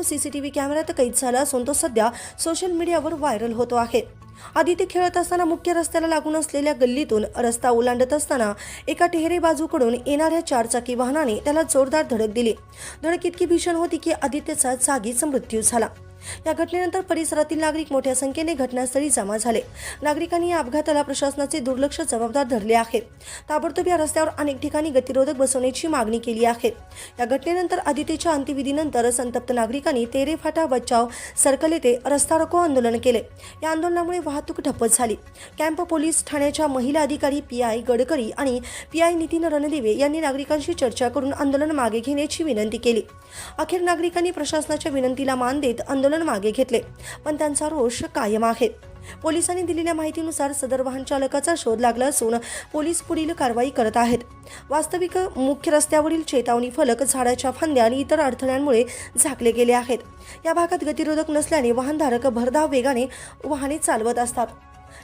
Video CCTV कॅमेऱ्यात कैद झाला असून तो सध्या सोशल मीडियावर व्हायरल होतो आहे. आदित्य खेळत असताना मुख्य रस्त्याला लागून असलेल्या गल्लीतून रस्ता ओलांडत असताना एका टेहरे बाजूकडून येणाऱ्या चारचाकी वाहनाने त्याला जोरदार धडक दिली. धडक इतकी भीषण होती की आदित्यचा जागीच मृत्यू झाला. या घटनेनंतर परिसरातील नागरिक मोठ्या संख्येने घटनास्थळी जमा झाले. नागरिकांनी या अपघाताला प्रशासनाचे दुर्लक्ष जबाबदार धरले आहे. ताबडतोब या रस्त्यावर अनेक ठिकाणी गतिरोधक बसवण्याची मागणी केली आहे. या घटनेनंतर आदितीच्या अंत्यविधीनंतर संतप्त नागरिकांनी तेरे फाटा बचाव सर्कल येथे रस्ता रोको आंदोलन केले. या आंदोलनामुळे वाहतूक ठप्प झाली. कॅम्प पोलीस ठाण्याच्या महिला अधिकारी पी आय गडकरी आणि पी आय नितीन रणदिवे यांनी नागरिकांशी चर्चा करून आंदोलन मागे घेण्याची विनंती केली. अखेर नागरिकांनी प्रशासनाच्या विनंतीला मान देत आंदोलन मागे घेतले. पण त्यांचा रोष कायम आहे. पोलिसांनी दिलेल्या माहितीनुसार सदर वाहन चालकाचा शोध लागला असून पोलीस पुढील कारवाई करत आहेत. वास्तविक मुख्य रस्त्यावरील चेतावणी फलक झाडाच्या फांद्या आणि इतर अडथळ्यांमुळे झाकले गेले आहेत. या भागात गतिरोधक नसल्याने वाहनधारक भरधाव वेगाने वाहने चालवत असतात.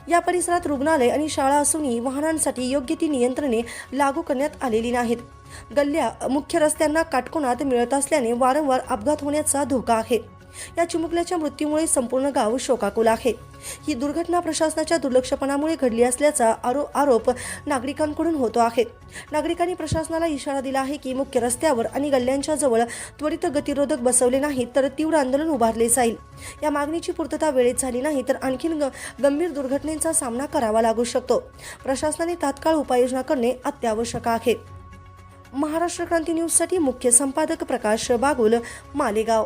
या परिसरात रुग्णालय आणि शाळा असूनही वाहनांसाठी योग्य ती नियंत्रणे लागू करण्यात आलेली नाहीत. गल्ल्या मुख्य रस्त्यांना काटकोणात मिळत असल्याने वारंवार अपघात होण्याचा धोका आहे. या चिमुकल्याच्या मृत्यूमुळे संपूर्ण गाव शोकाकुल आहे. ही दुर्घटना प्रशासनाच्या दुर्लक्षपणामुळे घडली असल्याचा आरो आरोप नागरिकांकडून होतो आहे. नागरिकांनी प्रशासनाला इशारा दिला आहे की मुख्य रस्त्यावर आणि गल्ल्यांच्या जवळ त्वरित गतिरोधक बसवले नाहीत तर तीव्र आंदोलन उभारले जाईल. या मागणीची पूर्तता वेळेत झाली नाही तर आणखीन ग- गंभीर दुर्घटनेचा सामना करावा लागू शकतो. प्रशासनाने तात्काळ उपाययोजना करणे अत्यावश्यक आहे. महाराष्ट्र क्रांती न्यूजसाठी मुख्य संपादक प्रकाश बागुल मालेगाव.